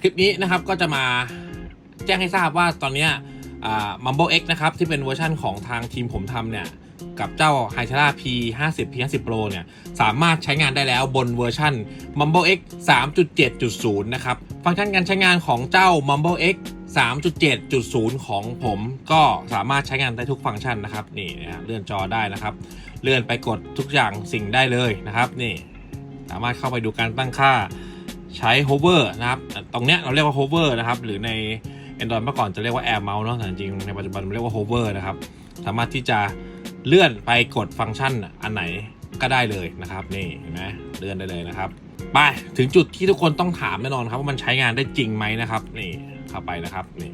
คลิปนี้นะครับก็จะมาแจ้งให้ทราบว่าตอนนี้ยอ่า Mumble X นะครับที่เป็นเวอร์ชั่นของทางทีมผมทำเนี่ยกับเจ้า h y t e r a P 5 0 P 5 0 Pro เนี่ยสามารถใช้งานได้แล้วบนเวอร์ชัน Mumble X 3.7.0 นะครับ ฟังก์ชันการใช้งานของเจ้า Mumble X 3.7.0 ของผมก็สามารถใช้งานได้ทุกฟังก์ชันนะครับนี่นะเลื่อนจอได้นะครับ เลื่อนไปกดทุกอย่างสิ่งได้เลยนะครับนี่สามารถเข้าไปดูการตั้งค่า ใช้ hover นะครับ ตรงเนี้ยเราเรียกว่า hover นะครับ หรือใน Android เมื่อก่อนจะเรียกว่า air mouse เนาะแต่จริงในปัจจุบันมันเรียกว่า hover นะครับ สามารถที่จะเลื่อนไปกดฟังก์ชันอันไหนก็ได้เลยนะครับ นี่เห็นไหมเลื่อนได้เลยนะครับไปถึงจุดที่ทุกคนต้องถามแน่นอนครับว่ามันใช้งานได้จริงไหมนะครับ นี่เข้าไปนะครับนี่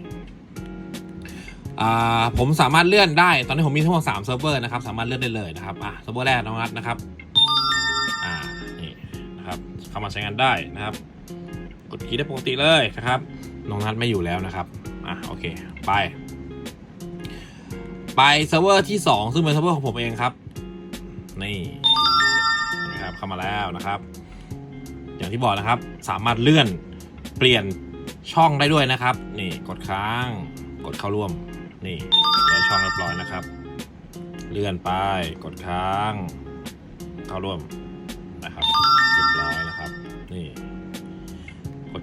ผมสามารถเลื่อนได้ตอนนี้ผมมีทั้งหมด3เซิร์ฟเวอร์นะครับ สามารถเลื่อนได้เลยนะครับอะเซิร์ฟเวอร์แรกน้องนัดนะครับอ่านี่นะครับเข้ามาใช้งานได้นะครับ กดคีย์ได้ปกติเลยนะครับน้องนัดไม่อยู่แล้วนะครับอะโอเคไป ไปเซิร์ฟเวอร์ที่ 2 ซึ่งเป็นเซิร์ฟเวอร์ของผมเองครับ นี่นะครับเข้ามาแล้วนะครับ อย่างที่บอกนะครับ สามารถเลื่อนเปลี่ยนช่องได้ด้วยนะครับ นี่กดค้างกดเข้าร่วม นี่ได้ช่องเรียบร้อยนะครับ เลื่อนไปกดค้าง เข้าร่วม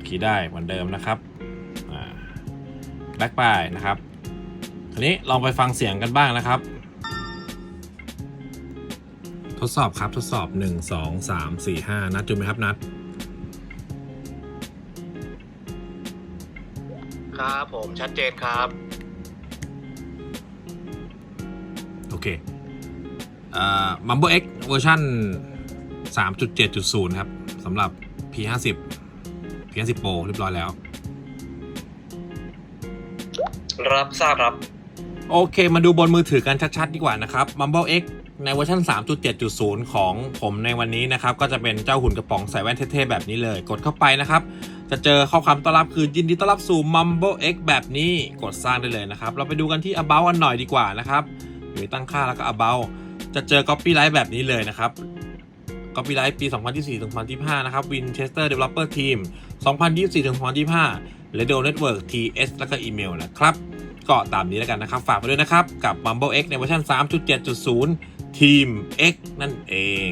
กดคีย์ได้เหมือนเดิมนะครับอ่าแบ็คไปนะครับทีนี้ลองไปฟังเสียงกันบ้างนะครับ ทดสอบครับทดสอบ 1 2 3 4 5 นัดจุดไหมครับนัด ครับผมชัดเจนครับ โอเคอ่า Mumble X เวอร์ชัน3.7.0 ครับสำหรับ P50 P50 Pro เรียบร้อยแล้ว รับทราบครับ โอเค มาดูบนมือถือกันชัดๆ ดีกว่านะครับ Mumble X ในเวอร์ชัน3.7.0 ของผมในวันนี้นะครับ ก็จะเป็นเจ้าหุ่นกระป๋องใส่แว่นเท่ๆ แบบนี้เลย กดเข้าไปนะครับ จะเจอข้อความต้อนรับคือยินดีต้อนรับสู่ Mumble X แบบนี้กดสร้างได้เลยนะครับ เราไปดูกันที่ About กันหน่อยดีกว่านะครับอยู่ในตั้งค่าแล้วก็ About จะเจอ Copyright แบบนี้เลยนะครับ Copyright ปี 2024-2025 นะครับ Winchester Developer Team 2024-2025 Radio Network TS แล้วก็อีเมลนะครับ ก็ตามนี้แล้วกันนะครับ ฝากไปด้วยนะครับ กับ Bumble X ในเวอร์ชัน3.7.0 Team X นั่นเอง